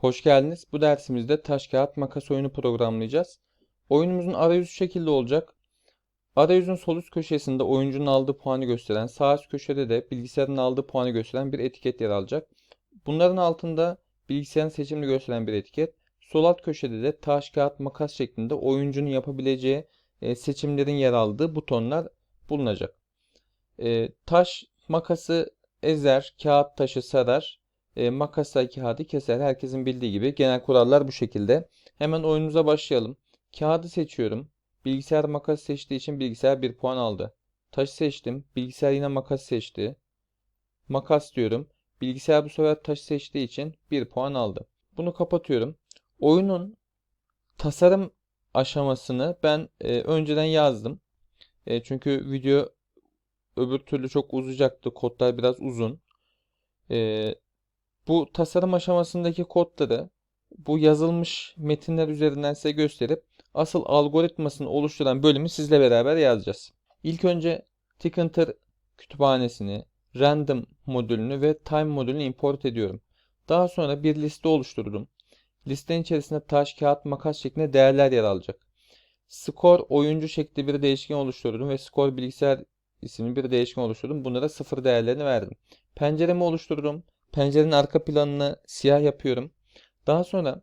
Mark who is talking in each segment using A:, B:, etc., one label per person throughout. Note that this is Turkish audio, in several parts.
A: Hoş geldiniz. Bu dersimizde taş kağıt makas oyunu programlayacağız. Oyunumuzun arayüzü şekilde olacak. Arayüzün sol üst köşesinde oyuncunun aldığı puanı gösteren, sağ üst köşede de bilgisayarın aldığı puanı gösteren bir etiket yer alacak. Bunların altında bilgisayarın seçimini gösteren bir etiket. Sol alt köşede de taş kağıt makas şeklinde oyuncunun yapabileceği e, seçimlerin yer aldığı butonlar bulunacak. E, taş makası ezer, kağıt taşı sarar e, makasla kağıdı keser. Herkesin bildiği gibi genel kurallar bu şekilde. Hemen oyunumuza başlayalım. Kağıdı seçiyorum. Bilgisayar makas seçtiği için bilgisayar 1 puan aldı. Taşı seçtim. Bilgisayar yine makas seçti. Makas diyorum. Bilgisayar bu sefer taşı seçtiği için 1 puan aldı. Bunu kapatıyorum. Oyunun tasarım aşamasını ben e, önceden yazdım. E, çünkü video öbür türlü çok uzayacaktı. Kodlar biraz uzun. E, bu tasarım aşamasındaki kodları bu yazılmış metinler üzerinden size gösterip asıl algoritmasını oluşturan bölümü sizle beraber yazacağız. İlk önce Tkinter kütüphanesini, random modülünü ve time modülünü import ediyorum. Daha sonra bir liste oluşturdum. Listenin içerisinde taş, kağıt, makas şeklinde değerler yer alacak. Skor oyuncu şekli bir değişken oluşturdum ve skor bilgisayar isimli bir değişken oluşturdum. Bunlara sıfır değerlerini verdim. Penceremi oluşturdum. Pencerenin arka planını siyah yapıyorum. Daha sonra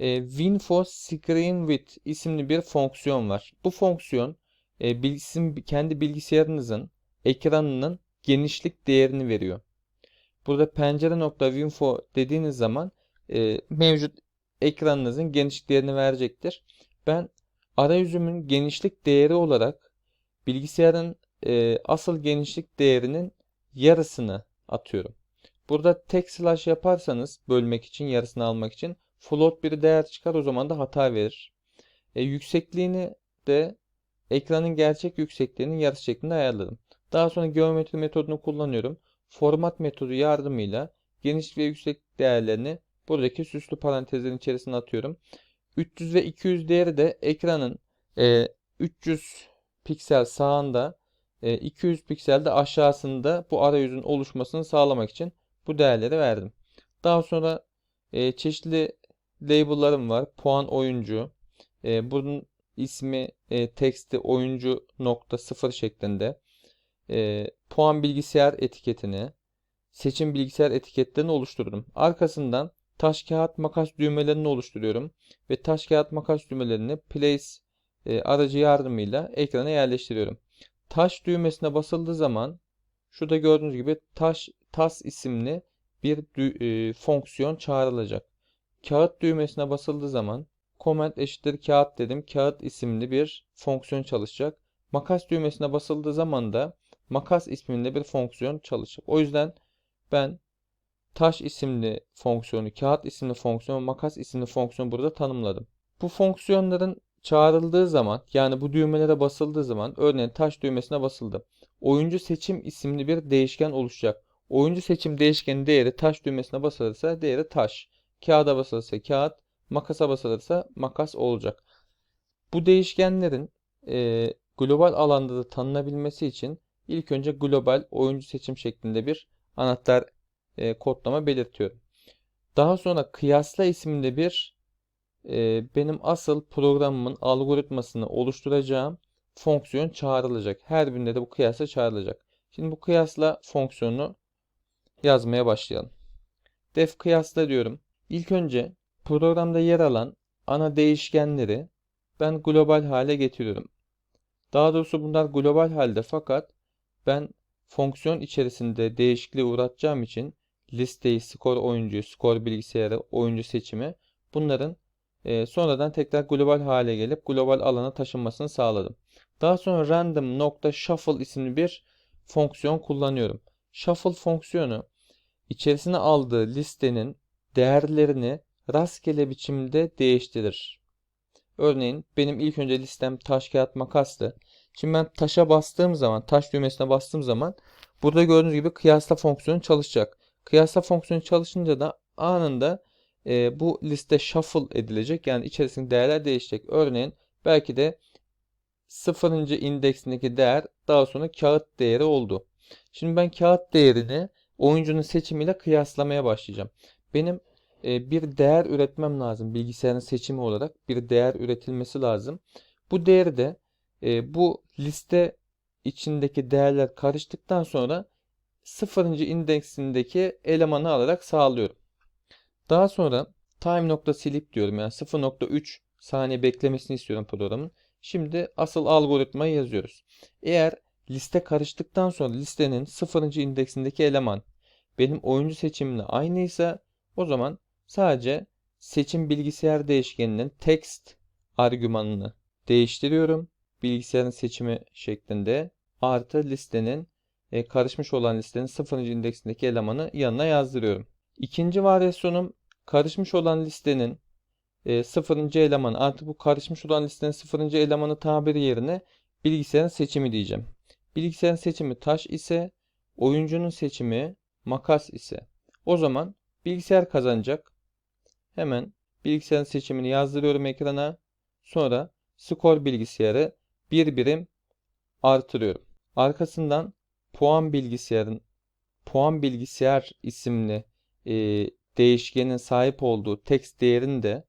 A: e, WinFo Screen Width isimli bir fonksiyon var. Bu fonksiyon e, bilgisin, kendi bilgisayarınızın ekranının genişlik değerini veriyor. Burada pencere nokta WinFo dediğiniz zaman e, mevcut ekranınızın genişlik değerini verecektir. Ben arayüzümün genişlik değeri olarak bilgisayarın e, asıl genişlik değerinin yarısını atıyorum. Burada tek slash yaparsanız bölmek için yarısını almak için float bir değer çıkar o zaman da hata verir. E, yüksekliğini de ekranın gerçek yüksekliğinin yarısı şeklinde ayarladım. Daha sonra geometri metodunu kullanıyorum. Format metodu yardımıyla geniş ve yüksek değerlerini buradaki süslü parantezlerin içerisine atıyorum. 300 ve 200 değeri de ekranın e, 300 piksel sağında e, 200 piksel de aşağısında bu arayüzün oluşmasını sağlamak için bu değerleri verdim. Daha sonra e, çeşitli label'larım var. Puan oyuncu. E, bunun ismi e, teksti oyuncu nokta sıfır şeklinde. E, puan bilgisayar etiketini, seçim bilgisayar etiketlerini oluşturdum. Arkasından taş kağıt makas düğmelerini oluşturuyorum ve taş kağıt makas düğmelerini place e, aracı yardımıyla ekrana yerleştiriyorum. Taş düğmesine basıldığı zaman şurada gördüğünüz gibi taş tas isimli bir e, fonksiyon çağrılacak. Kağıt düğmesine basıldığı zaman comment eşittir kağıt dedim. Kağıt isimli bir fonksiyon çalışacak. Makas düğmesine basıldığı zaman da makas isminde bir fonksiyon çalışacak. O yüzden ben taş isimli fonksiyonu, kağıt isimli fonksiyon, makas isimli fonksiyon burada tanımladım. Bu fonksiyonların çağrıldığı zaman yani bu düğmelere basıldığı zaman örneğin taş düğmesine basıldı. Oyuncu seçim isimli bir değişken oluşacak. Oyuncu seçim değişkenin değeri taş düğmesine basılırsa değeri taş. Kağıda basılırsa kağıt, makasa basılırsa makas olacak. Bu değişkenlerin e, global alanda da tanınabilmesi için ilk önce global oyuncu seçim şeklinde bir anahtar e, kodlama belirtiyorum. Daha sonra kıyasla isimli bir e, benim asıl programımın algoritmasını oluşturacağım fonksiyon çağrılacak. Her birinde de bu kıyasla çağrılacak. Şimdi bu kıyasla fonksiyonu yazmaya başlayalım. Def kıyasla diyorum. İlk önce programda yer alan ana değişkenleri ben global hale getiriyorum. Daha doğrusu bunlar global halde fakat ben fonksiyon içerisinde değişikliğe uğratacağım için listeyi, skor oyuncuyu, skor bilgisayarı, oyuncu seçimi bunların e, sonradan tekrar global hale gelip global alana taşınmasını sağladım. Daha sonra random nokta shuffle isimli bir fonksiyon kullanıyorum. Shuffle fonksiyonu içerisine aldığı listenin değerlerini rastgele biçimde değiştirir. Örneğin benim ilk önce listem taş kağıt makastı. Şimdi ben taşa bastığım zaman, taş düğmesine bastığım zaman burada gördüğünüz gibi kıyasla fonksiyonu çalışacak. Kıyasla fonksiyonu çalışınca da anında e, bu liste shuffle edilecek. Yani içerisindeki değerler değişecek. Örneğin belki de sıfırıncı indeksindeki değer daha sonra kağıt değeri oldu. Şimdi ben kağıt değerini oyuncunun seçimiyle kıyaslamaya başlayacağım. Benim e, bir değer üretmem lazım. Bilgisayarın seçimi olarak bir değer üretilmesi lazım. Bu değeri de e, bu liste içindeki değerler karıştıktan sonra sıfırıncı indeksindeki elemanı alarak sağlıyorum. Daha sonra time.sleep diyorum yani 0.3 saniye beklemesini istiyorum programın. Şimdi asıl algoritmayı yazıyoruz. Eğer liste karıştıktan sonra listenin sıfırıncı indeksindeki eleman benim oyuncu seçimimle aynıysa o zaman sadece seçim bilgisayar değişkeninin text argümanını değiştiriyorum. Bilgisayarın seçimi şeklinde artı listenin e, karışmış olan listenin sıfırıncı indeksindeki elemanı yanına yazdırıyorum. İkinci varyasyonum karışmış olan listenin e, sıfırıncı elemanı artık bu karışmış olan listenin sıfırıncı elemanı tabiri yerine bilgisayarın seçimi diyeceğim. Bilgisayarın seçimi taş ise oyuncunun seçimi makas ise o zaman bilgisayar kazanacak. Hemen bilgisayarın seçimini yazdırıyorum ekrana. Sonra skor bilgisayarı bir birim artırıyorum. Arkasından puan bilgisayarın puan bilgisayar isimli e, değişkenin sahip olduğu text değerini de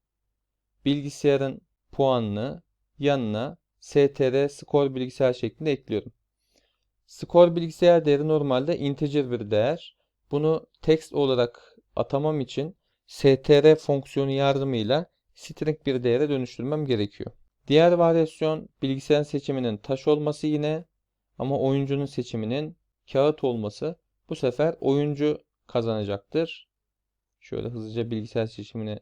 A: bilgisayarın puanını yanına str skor bilgisayar şeklinde ekliyorum. Skor bilgisayar değeri normalde integer bir değer. Bunu text olarak atamam için str fonksiyonu yardımıyla string bir değere dönüştürmem gerekiyor. Diğer varyasyon bilgisayarın seçiminin taş olması yine ama oyuncunun seçiminin kağıt olması. Bu sefer oyuncu kazanacaktır. Şöyle hızlıca bilgisayar seçimini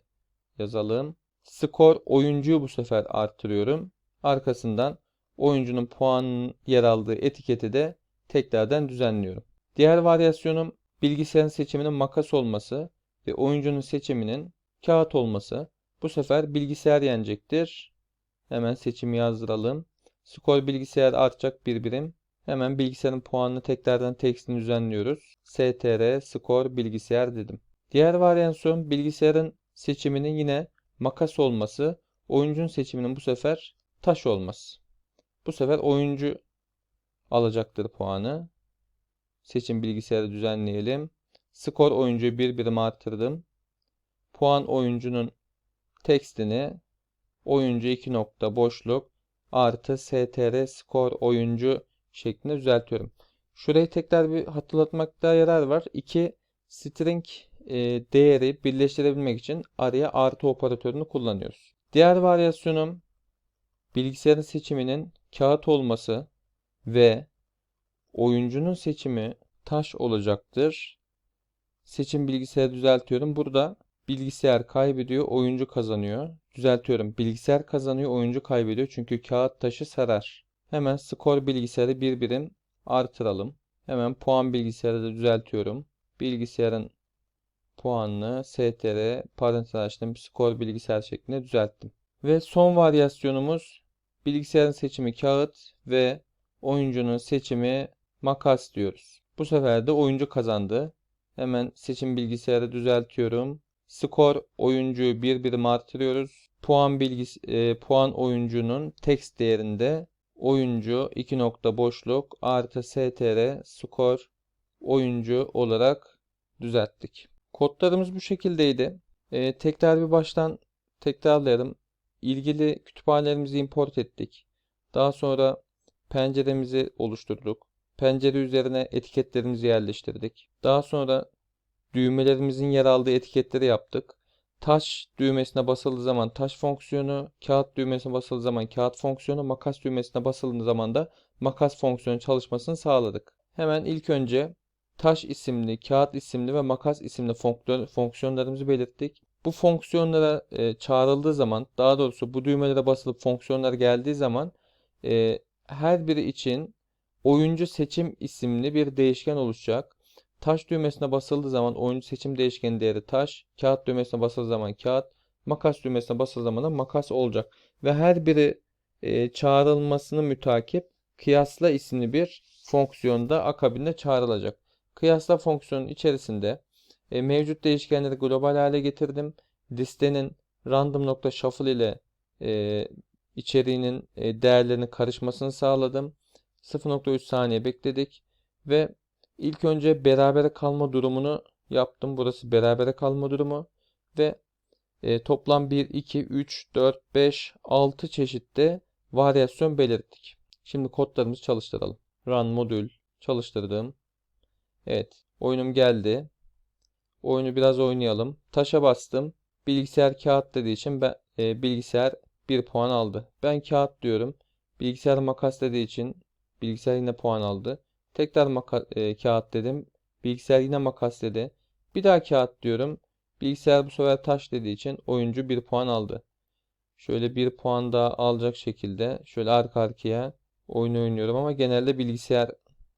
A: yazalım. Skor oyuncuyu bu sefer arttırıyorum. Arkasından oyuncunun puanının yer aldığı etiketi de tekrardan düzenliyorum. Diğer varyasyonum bilgisayarın seçiminin makas olması ve oyuncunun seçiminin kağıt olması. Bu sefer bilgisayar yenecektir. Hemen seçimi yazdıralım. Skor bilgisayar artacak bir birim. Hemen bilgisayarın puanını tekrardan textini düzenliyoruz. str skor bilgisayar dedim. Diğer varyasyon bilgisayarın seçiminin yine makas olması. Oyuncunun seçiminin bu sefer taş olması. Bu sefer oyuncu alacaktır puanı. Seçim bilgisayarı düzenleyelim. Skor oyuncuyu bir birim arttırdım. Puan oyuncunun tekstini oyuncu 2 nokta boşluk artı str skor oyuncu şeklinde düzeltiyorum. Şurayı tekrar bir hatırlatmakta yarar var. İki string e, değeri birleştirebilmek için araya artı operatörünü kullanıyoruz. Diğer varyasyonum bilgisayarın seçiminin kağıt olması ve oyuncunun seçimi taş olacaktır. Seçim bilgisayarı düzeltiyorum. Burada bilgisayar kaybediyor, oyuncu kazanıyor. Düzeltiyorum. Bilgisayar kazanıyor, oyuncu kaybediyor. Çünkü kağıt taşı sarar. Hemen skor bilgisayarı bir artıralım. Hemen puan bilgisayarı da düzeltiyorum. Bilgisayarın puanını str parantez açtım skor bilgisayar şeklinde düzelttim. Ve son varyasyonumuz bilgisayarın seçimi kağıt ve oyuncunun seçimi makas diyoruz. Bu sefer de oyuncu kazandı. Hemen seçim bilgisayarı düzeltiyorum. Skor oyuncuyu bir birim artırıyoruz. Puan bilgis e, puan oyuncunun text değerinde oyuncu 2 nokta boşluk artı str skor oyuncu olarak düzelttik. Kodlarımız bu şekildeydi. Ee, tekrar bir baştan tekrarlayalım. İlgili kütüphanelerimizi import ettik. Daha sonra penceremizi oluşturduk. Pencere üzerine etiketlerimizi yerleştirdik. Daha sonra düğmelerimizin yer aldığı etiketleri yaptık. Taş düğmesine basıldığı zaman taş fonksiyonu, kağıt düğmesine basıldığı zaman kağıt fonksiyonu, makas düğmesine basıldığı zaman da makas fonksiyonu çalışmasını sağladık. Hemen ilk önce taş isimli, kağıt isimli ve makas isimli fonksiyonlarımızı belirttik. Bu fonksiyonlara e, çağrıldığı zaman, daha doğrusu bu düğmelere basılıp fonksiyonlar geldiği zaman e, her biri için oyuncu seçim isimli bir değişken oluşacak. Taş düğmesine basıldığı zaman oyuncu seçim değişkeni değeri taş, kağıt düğmesine basıldığı zaman kağıt, makas düğmesine basıldığı zaman da makas olacak. Ve her biri e, çağrılmasını mütakip kıyasla isimli bir fonksiyonda akabinde çağrılacak. Kıyasla fonksiyonun içerisinde e, mevcut değişkenleri global hale getirdim. Listenin random.shuffle ile e, içeriğinin e, değerlerinin karışmasını sağladım. 0.3 saniye bekledik ve ilk önce berabere kalma durumunu yaptım. Burası berabere kalma durumu. ve e, toplam 1, 2, 3, 4, 5, 6 çeşitte varyasyon belirttik. Şimdi kodlarımızı çalıştıralım. Run modül çalıştırdım. Evet, oyunum geldi. Oyunu biraz oynayalım. Taşa bastım. Bilgisayar kağıt dediği için ben e, bilgisayar 1 puan aldı. Ben kağıt diyorum. Bilgisayar makas dediği için bilgisayar yine puan aldı. Tekrar maka, e, kağıt dedim. Bilgisayar yine makas dedi. Bir daha kağıt diyorum. Bilgisayar bu sefer taş dediği için oyuncu 1 puan aldı. Şöyle 1 puan daha alacak şekilde şöyle arka arkaya oyun oynuyorum ama genelde bilgisayar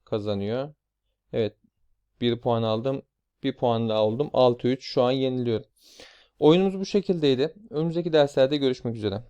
A: kazanıyor. Evet 1 puan aldım. 1 puan daha aldım. 6-3 şu an yeniliyorum. Oyunumuz bu şekildeydi. Önümüzdeki derslerde görüşmek üzere.